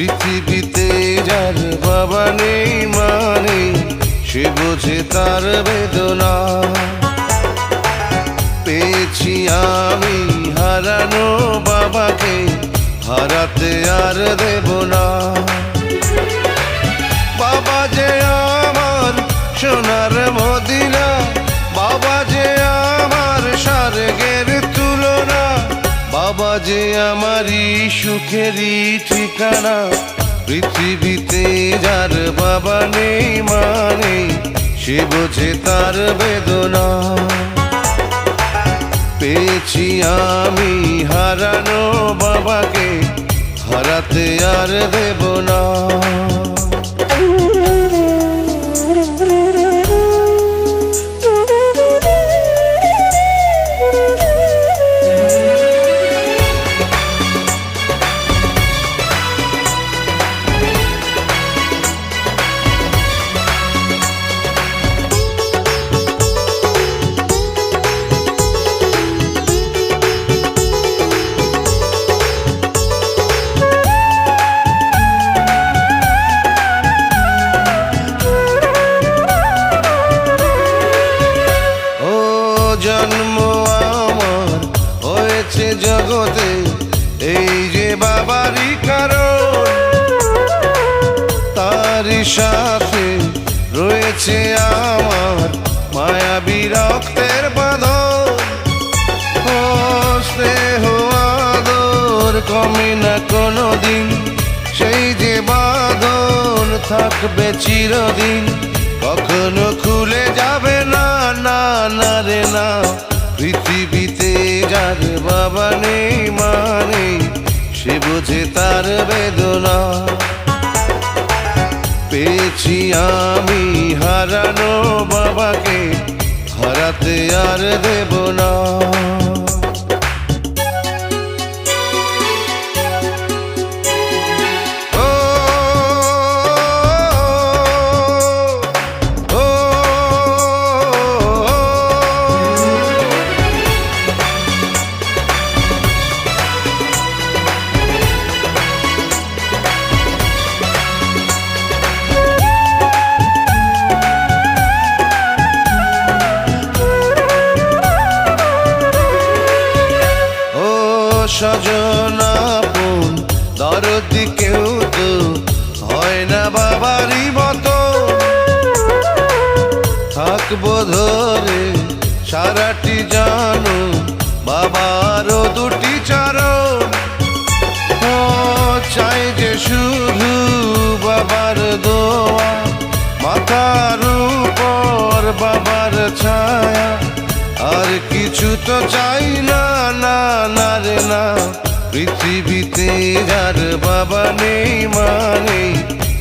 পৃথিবীতে যার বাবা নেই মানে সে বোঝে তার বেদনা। পেয়েছি আমি হারানো বাবাকে, হারাতে আর দেব না। যে আমারই সুখেরই ঠিকানা। পৃথিবীতে যার বাবা নেই মানে সে বোঝে তার বেদনা। পেয়েছি আমি হারানো বাবাকে, হারাতে আর দেব না। তারই সাথে রয়েছে আমার মায়াবী রক্তের বাঁধন। ও স্নেহ কমে না কোনো দিন সেই যে বাঁধন থাকবে চিরদিন। কখনো খুলে যাবে না না না রে না। পৃথিবীতে যার বাবা নেই মানে সে বোঝে তার বেদনা। পেয়েছি আমি হারানো বাবাকে হারাতে আর দেব না। সজনাপন দরদি কেউ তো হয় না বাবারই মতো। থাকব ধরে, সারাটি জানো, বাবারও দুটি চরণ। চাই যে শুধু বাবার দোয়া, মাথার উপর বাবার ছায়া। আর কিছু তো চাই না না না রে, না। পৃথিবীতে যার বাবা নেই মানে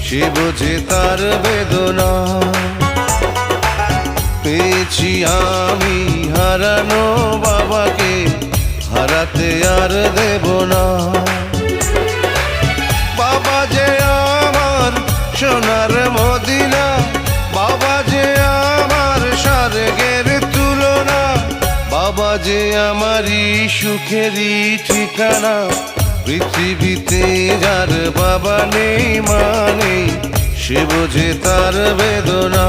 সে বোঝে তার বেদনা। পেয়েছি আমি হারানো বাবাকে, হারাতে আর দেব না। বাবা যে আমার সোনার যে আমারি সুখেরই ঠিকানা পৃথিবীতে যার বাবা নেই মানে সে বোঝে তার বেদনা।